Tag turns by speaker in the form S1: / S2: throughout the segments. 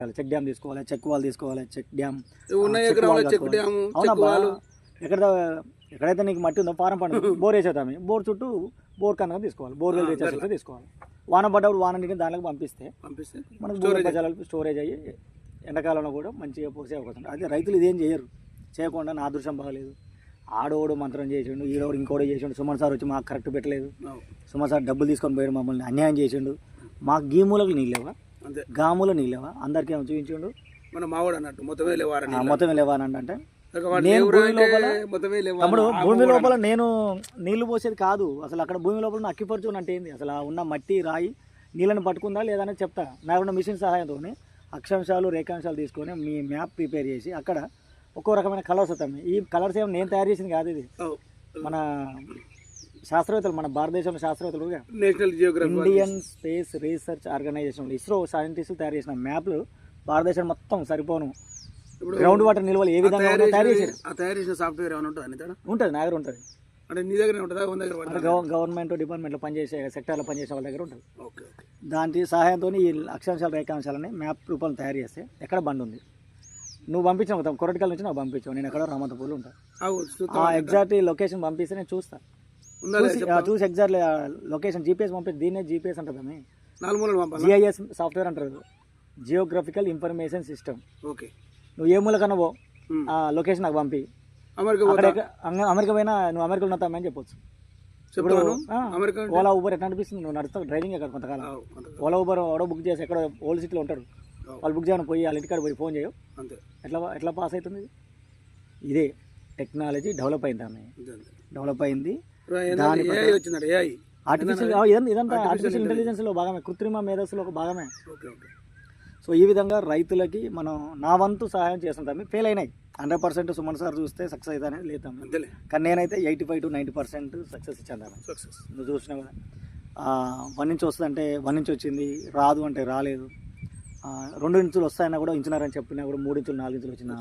S1: Check dam తీసుకోవాలి check wall తీసుకోవాలి check dam. అవునబ్బా
S2: వాలు
S1: ఎక్కడ ఎక్కడైతే నీకు మట్టి ఉందో పారం పండు బోర్ వేసేద్దాం బోర్ చుట్టూ బోర్ కనుక తీసుకోవాలి. Bore well. తీసుకోవాలి. వాన పడ్డప్పుడు వాన నీటిని దాంట్లోకి పంపిస్తే
S2: పంపిస్తే
S1: మనకు స్టోరేజ్ అయ్యి. ఎండాకాలంలో కూడా మంచిగా పోసే అవకాశం అదే రైతులు ఇదేం చేయరు. చేయకుండా నా అదృష్టం బాగలేదు. ఆడోడు మంత్రం చేసిండు ఈడోడు ఇంకోటి చేసిండు. సుమన్ సార్ వచ్చి మాకు కరెక్ట్ పెట్టలేదు. సుమన్ సార్ డబ్బులు తీసుకొని పోయాడు మమ్మల్ని అన్యాయం చేసిండు. మాకు గీమూలకు నీళ్ళేవా
S2: అంతే.
S1: గాముల నీళ్ళేవా? అందరికీ ఏమో చూపించిండు?
S2: మన మావాడు అన్నట్టు మొత్తమే లేవారని
S1: ఆ, మొత్తం లేవానంటే అంటే నేను
S2: లేవురా
S1: భూమి
S2: అంటే
S1: లోపల తమ్ముడు భూమి లోపల నేను నీళ్ళు పోసేది కాదు. అసలు అక్కడ భూమి లోపల ఉన్న అక్కిపరచు అంటే ఏంది? అసలు ఉన్న మట్టి రాయి నీళ్ళని పట్టుకుందా లేదా అనేది చెప్తా. నాకున్న మిషన్ సహాయంతో అక్షాంశాలు రేఖాంశాలు తీసుకొని మీ మ్యాప్ ప్రిపేర్ చేసి అక్కడ ఒక్కో రకమైన కలర్స్ వస్తాయి. ఈ కలర్స్ ఏమో నేను తయారు చేసింది కాదు ఇది. మన శాస్త్రవేత్తలు మన భారతదేశంలో శాస్త్రవేత్తలు
S2: national geography
S1: Indian space research organisation ISRO సైంటిస్టులు తయారు చేసిన మ్యాప్లు భారతదేశం మొత్తం సరిపోను.
S2: ఇప్పుడు
S1: గ్రౌండ్ వాటర్ నిల్వలు ఏ విధంగా
S2: తయారు చేసిన-
S1: చేశారు.
S2: ఆ తయారు చేసిన సాఫ్ట్వేర్ ఏమైనా ఉంటుంది
S1: నా దగ్గర? ఉంటుంది
S2: అంటే నీ దగ్గర ఉంటుందా? ఉన్న దగ్గర
S1: గవర్నమెంట్ డిపార్ట్మెంట్లో పనిచేసే సెక్టార్లో పనిచేసే వాళ్ళ దగ్గర ఉంటుంది.
S2: ఓకే
S1: దాని సహాయంతో ఈ అక్షాంశాల రేఖాంశాలని మ్యాప్ రూపంలో తయారు చేస్తే ఎక్కడ బండి ఉంది? నువ్వు పంపించావు కొరటికల్ నుంచి నాకు పంపించావు నేను ఎక్కడ రామంతపూర్లో ఉంటాను ఆ? ఎగ్జాక్ట్ లొకేషన్ పంపిస్తే నేను చూస్తాను చూసి ఎగ్జాక్ట్ లొకేషన్ జీపీఎస్ పంపిస్తే దీన్నే జీపీఎస్ అంటుంది
S2: పంపాలా?
S1: జిఐఎస్ సాఫ్ట్వేర్ అంటారు జియోగ్రఫికల్ ఇన్ఫర్మేషన్ సిస్టమ్
S2: ఓకే.
S1: నువ్వు ఏ
S2: ఉమ్.
S1: ఆ లొకేషన్ నాకు పంపి.
S2: అమెరికా
S1: అమెరికా పోయినా నువ్వు అమెరికాలో ఉన్నామని చెప్పొచ్చు.
S2: అంటే-
S1: ఓలా ఊబర్ ఎట్లా అనిపిస్తుంది నువ్వు నడుస్తావు డ్రైవింగ్ అక్కడ కొంతకాలం. ఓలా ఊబర్ ఎవడో బుక్ చేసి ఎక్కడ ఓల్డ్ సిటీలో ఉంటారు
S2: అవు.
S1: వాళ్ళు బుక్ చేయని పోయి వాళ్ళ ఇంటికాడ పోయి ఫోన్ చేయవు.
S2: అంతే.
S1: ఎట్లా ఎట్లా పాస్ అవుతుంది? ఇది? టెక్నాలజీ డెవలప్ అయింది ఆమె. డెవలప్ అయింది. ఆర్టిఫిషియల్ ఇదంతా ఆర్టిఫిషియల్ ఇంటెలిజెన్స్లో భాగమే కృత్రిమ మేధస్సులో ఒక భాగమే.
S2: Okay okay.
S1: సో ఈ విధంగా రైతులకి మనం నా వంతు సహాయం చేస్తుంటాం ఫెయిల్ అయినాయి. హండ్రెడ్ పర్సెంట్ సుమన్ సార్ చూస్తే సక్సెస్ అవుతానే లేతాం కానీ నేనైతే eighty five to ninety percent success ఇచ్చాను
S2: సక్సెస్
S1: నువ్వు చూసినావు కదా వన్ నుంచి వస్తుందంటే వన్ నుంచి వచ్చింది రాదు అంటే రాలేదు. రెండు ఇంచులు వస్తాయన్నా కూడా ఇంచున్నారని చెప్పినా కూడా మూడు ఇంచులు నాలుగు ఇంచులు వచ్చిన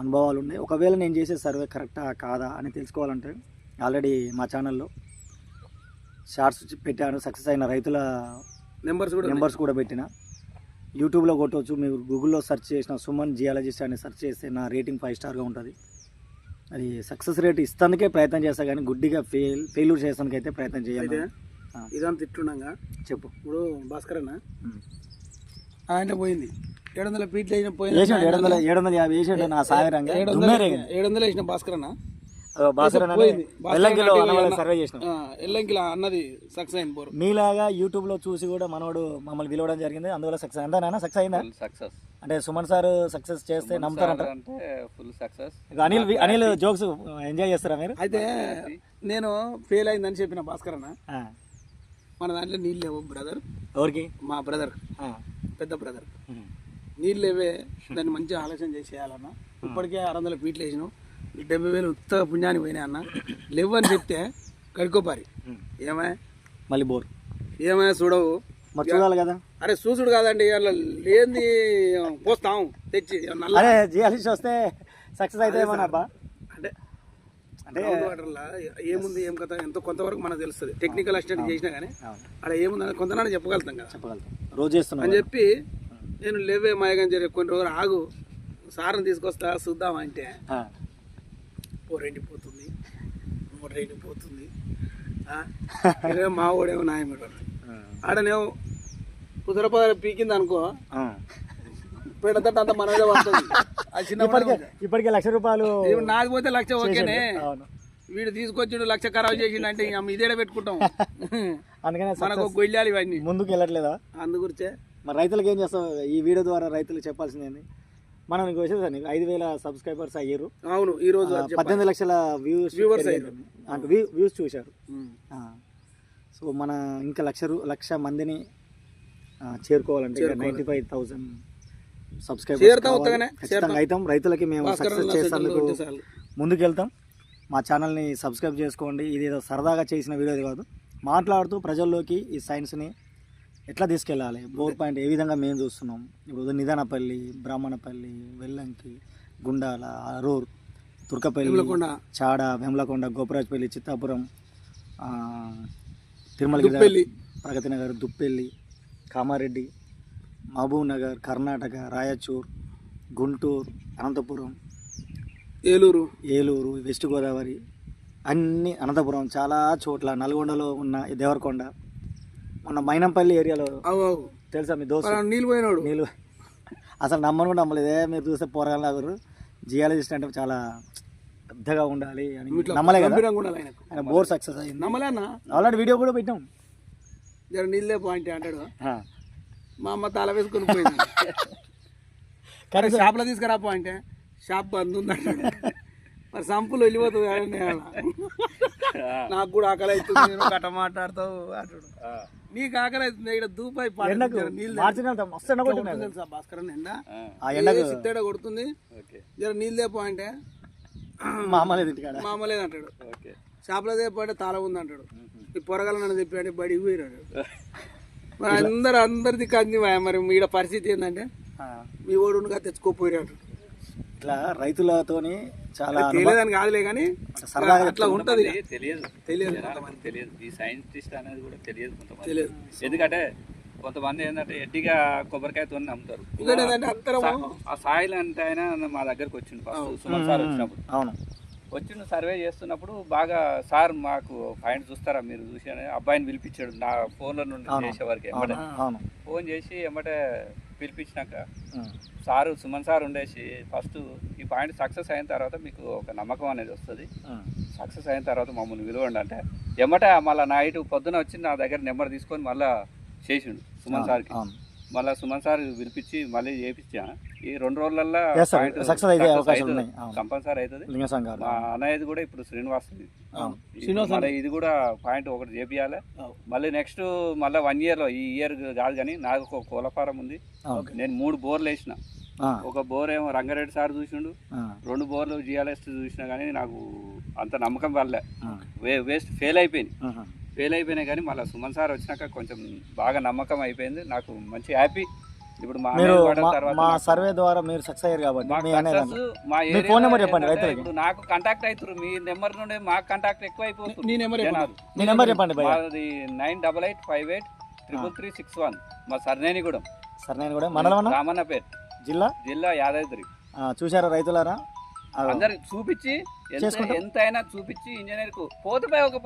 S1: అనుభవాలు ఉన్నాయి. ఒకవేళ నేను చేసే సర్వే కరెక్టా కాదా అని తెలుసుకోవాలంటే ఆల్రెడీ మా ఛానల్లో షార్ట్స్ పెట్టాను సక్సెస్ అయిన రైతుల
S2: నెంబర్స్ కూడా
S1: నెంబర్స్ కూడా పెట్టిన. యూట్యూబ్లో కొట్టవచ్చు మీరు గూగుల్లో సెర్చ్ చేసిన సుమన్ జియాలజిస్ట్ అని సెర్చ్ చేస్తే నా రేటింగ్ ఫైవ్ స్టార్గా ఉంటుంది. అది సక్సెస్ రేట్ ఇస్తానికే ప్రయత్నం చేస్తా కానీ గుడ్డిగా ఫెయిల్ ఫెయిల్యూర్ చేస్తానికి అయితే ప్రయత్నం ఆ.
S2: ఇదంతా ఇట్టుండగా
S1: చెప్పు.
S2: ఇప్పుడు భాస్కర్ అన్న. ఆయన పోయింది. ఏడు వందల ఫీట్లు వేసిన పోయింది
S1: ఏడు వందల ఏడు వందల యాభై వేసాడు నా సాగరంగా.
S2: ఏడు వందల ఏడు వందలు వేసిన భాస్కర్ అన్న
S1: సర్వే చేసినాం.
S2: ఎల్లంకిలా అన్నది సక్సెస్ అయింది బోరు
S1: మీలాగా యూట్యూబ్లో చూసి కూడా మనోడు మమ్మల్ని పిలవడం జరిగింది. అందువల్ల సక్సెస్ అంతా నాన్న? సక్సెస్ అయిందా?
S3: సక్సెస్
S1: అంటే సుమన్ సార్ సక్సెస్ చేస్తే నమ్ముతారంట?
S3: అంటే full success
S1: Anil Anil jokes enjoy చేస్తారా మీరు?
S2: అయితే నేను ఫెయిల్ అయిందని చెప్పిన భాస్కర్ అన్న.
S1: ఆ.
S2: మన దాంట్లో నీళ్ళు లేవు బ్రదర్
S1: ఎవరికి?
S2: మా బ్రదర్
S1: ఆ.
S2: పెద్ద బ్రదర్. నీళ్ళు లేవే దాన్ని మంచిగా ఆలోచన చేసి చేయాలన్న ఇప్పటికే ఆరు వందల ఫీట్లు వేసినావు ఈ డెబ్బై వేలు ఉత్త పుణ్యానికి పోయినాయి అన్న. లేవు అని చెప్తే కడుకోపారి. ఏమై?
S1: మళ్ళీ బోర్.
S2: ఏమై చూడవు?
S1: మరి చూడాలి కదా.
S2: అరే చూసుడు కాదండి అలా లేని పోస్తాం తెచ్చి నల్ల
S1: అదే జియాలిస్ట్ వస్తే సక్సెస్ అయితే ఏమన్నా అబ్బా?
S2: అంటే
S1: అంటే
S2: ఏముంది ఏం కథ ఎంతో కొంతవరకు మనకు తెలుస్తుంది. టెక్నికల్ అసిస్టెంట్ చేసినా కానీ అక్కడ ఏముంది కొంతనాడు చెప్పగలుగుతాం కదా.
S1: చెప్పగలుగుతాం. రోజు
S2: అని
S1: చేస్తున్నాం
S2: చెప్పి నేను లేవే మాయగం జరిగే కొన్ని రోజులు ఆగు సార్ని తీసుకొస్తా చూద్దాం అంటే. మూడు రెండిపోతుంది ఆ? ఇదే మా వాడేమో నాయమేడు ఆడనేమో కుదరపద పీకింది అనుకో
S1: ఆ.
S2: పెడతట అంత మన మీద పడుతుంది. అది చిన్న
S1: ఇప్పటికే లక్ష రూపాయలు
S2: నాది పోతే లక్ష ఓకేనే.
S1: అవును.
S2: వీడు తీసుకొచ్చిండు లక్ష ఖరాబ్ చేసిండు అంటే ఇక ఇదేడ పెట్టుకుంటాం.
S1: అందుకనే
S2: మనకు గొయ్యాలి ఇవన్నీ.
S1: ముందుకు వెళ్ళట్లేదా?
S2: అందుగురించే
S1: మరి రైతులకు ఏం చేస్తావు? ఈ వీడియో ద్వారా రైతులకు చెప్పాల్సింది ఏంది మనం నీకు వచ్చేది నీకు ఐదు వేల సబ్స్క్రైబర్స్ అయ్యారు.
S2: అవును ఈ రోజు
S1: పద్దెనిమిది లక్షల వ్యూస్
S2: అయ్యారు.
S1: అంటే వ్యూస్ చూశారు. సో మన ఇంకా లక్ష రూ- లక్ష మందిని చేరుకోవాలంటే నైంటీ ఫైవ్ థౌసండ్ సబ్స్క్రైబర్స్ అవుతాం రైతులకి మేము సక్సెస్ చేసేందుకు
S2: సెటిల్ ఉంటే చాలు.
S1: ముందుకు వెళ్తాం మా ఛానల్ని సబ్స్క్రైబ్ చేసుకోండి. ఇది ఏదో సరదాగా చేసిన వీడియో కాదు. మాట్లాడుతూ ప్రజల్లోకి ఈ సైన్స్ని ఎట్లా తీసుకెళ్ళాలి బోర్ పాయింట్ ఏ విధంగా మేము చూస్తున్నాం ఇప్పుడు నిదానపల్లి బ్రాహ్మణపల్లి వెల్లంకి గుండాల అరూర్ తుర్కపల్లి. చాడ వెమ్లకొండ గోపరాజపల్లి చిత్తాపురం ఆ, తిరుమల
S2: దుప్పెల్లి.
S1: ప్రగతి నగర్ దుప్పెల్లి కామారెడ్డి మహబూబ్ నగర్ కర్ణాటక రాయచూర్ గుంటూరు అనంతపురం
S2: ఏలూరు
S1: ఏలూరు వెస్ట్ గోదావరి అన్ని అనంతపురం చాలా చోట్ల నల్గొండలో ఉన్న దేవరకొండ మొన్న మైనంపల్లి ఏరియాలో తెలుసా మీ దోస్తు?
S2: మరి నీళ్ళు పోయినాడు.
S1: నీళ్ళు అసలు నమ్మను కూడా నమ్మలేదే. మీరు చూస్తే పోరాగారు జియాలజిస్ట్ అంటే చాలా పెద్దగా ఉండాలి అని నమ్మలే కదా? ఆయన బోర్ సక్సెస్ అయింది.
S2: నమ్మలే అన్న?
S1: ఆల్రెడీ వీడియో కూడా పెట్టాం.
S2: జర నీళ్ళే పాయింట్ అంటాడు. మా అమ్మ తల వేసుకొని పోయింది. కానీ షాప్లో తీసుకురా పాయింట్ షాప్ బంద్ ఉంది అంటాడు. మరి సంపులు వెళ్ళిపోతుంది. నాకు కూడా ఆకలి అవుతుంది. గట్ట మాట్లాడతావు అంటాడు. నీకు ఆకలి అవుతుంది ఇక్కడ దూపాయి భాస్కర్ ఎండ సిద్ధేడ కొడుతుంది జర నీళ్ళే పాయింట్
S1: మా అమ్మ లేదు ఇంటికాడ
S2: మామలేదు అంటాడు షాప్లో తెప్పాడు తాళ ఉంది అంటాడు. ఈ పొరగల నన్ను తెప్పాడు బడికి పోయినాడు. మరి అందరు అందరిది కంది మరి ఈడ పరిస్థితి ఏంటంటే
S1: ఆ.
S2: మీ ఓడు ఉండగా తెచ్చుకోపోయాడు
S1: ఇట్లా రైతులతోని చాలా
S2: తెలియదని కాదులే కానీ
S1: సరదాగా
S2: అట్లా ఉంటది
S3: తెలియదు.
S2: తెలియదు.
S3: జనాలకు తెలియదు. ఈ సైంటిస్ట్ అనేది కూడా తెలియదు కొంతమంది.
S2: తెలియదు.
S3: ఎందుకంటే కొంతమంది ఏంటంటే ఎడ్డిగా కొబ్బరికాయతో నమ్ముతారు. ఆ సాయిల్ అంటే ఆయన మా దగ్గరకు వచ్చిండు ఫస్ట్ సుమన్ సార్ వచ్చినప్పుడు.
S1: అవును.
S3: వచ్చిండు సర్వే చేస్తున్నప్పుడు బాగా సార్ మాకు పాయింట్ చూస్తారా మీరు చూసి అబ్బాయిని పిలిపించాడు నా ఫోన్ల నుండి చేసేవారికి ఎమ్మటే.
S1: అవును.
S3: ఫోన్ చేసి ఎమ్మటే పిలిపించినాక. సారు సుమన్ సార్ ఉండేసి ఫస్ట్ ఈ పాయింట్ సక్సెస్ అయిన తర్వాత మీకు ఒక నమ్మకం అనేది వస్తుంది. సక్సెస్ అయిన తర్వాత మమ్మల్ని విలువండి అంటే ఎమ్మటే మళ్ళీ నైట్ పొద్దున వచ్చి నా దగ్గర నెంబర్ తీసుకొని మళ్ళీ చేసిండు సుమన్ సార్కి మళ్ళీ సుమన్ సార్ పిలిపించి మళ్ళీ చేపించా ఈ రెండు రోజులల్లో
S1: Success అయ్యే అవకాశాలు. ఉన్నాయి.
S3: కంపల్సరీ అవుతుంది.
S1: లింగ సంఘాలు.
S3: మా అన్నయ్యది కూడా ఇప్పుడు శ్రీనివాస్. మళ్ళీ ఇది కూడా పాయింట్ ఒకటి చేపియాలి. మళ్ళీ నెక్స్ట్ మళ్ళీ వన్ ఇయర్లో ఈ ఇయర్ కాదు కానీ నాకు ఒక కోళ్ళ ఫారం ఉంది నేను మూడు బోర్లు వేసిన. ఒక బోర్ ఏమో రంగారెడ్డి సార్ చూసిండు. రెండు బోర్లు జియాలజిస్ట్ చూసినా కానీ నాకు అంత నమ్మకం వల్లే. వే వేస్ట్ ఫెయిల్ అయిపోయింది. ఫెయిల్ అయిపోయినాయి కానీ మళ్ళీ సుమన్ సార్ వచ్చినాక కొంచెం బాగా నమ్మకం అయిపోయింది. నాకు మంచి హ్యాపీ. ఇప్పుడు మా
S1: మీరు మా- సర్వే ద్వారా మీరు సక్సెస్ అయ్యారు కాబట్టి
S3: మా
S1: ఫోన్ నెంబర్ చెప్పండి రైతులకి.
S3: ఇప్పుడు నాకు కాంటాక్ట్ అవుతారు మీ నెంబర్ నుండి మాకు కాంటాక్ట్ ఎక్కువ అయిపోతుంది
S2: నెంబర్.
S1: మీ నెంబర్ చెప్పండి
S3: మాది nine double eight five eight triple three six one మా సర్నేనిగూడెం.
S1: సరే నేను కూడా మండలం అన్న
S3: రామన్నపేట్.
S1: జిల్లా?
S3: జిల్లా యాదాద్రి.
S1: ఆ, చూశారా రైతులారా?
S3: అందరికి చూపించి ఎంత. ఎంతైనా చూపించి ఇంజనీర్కు పోతే ఒక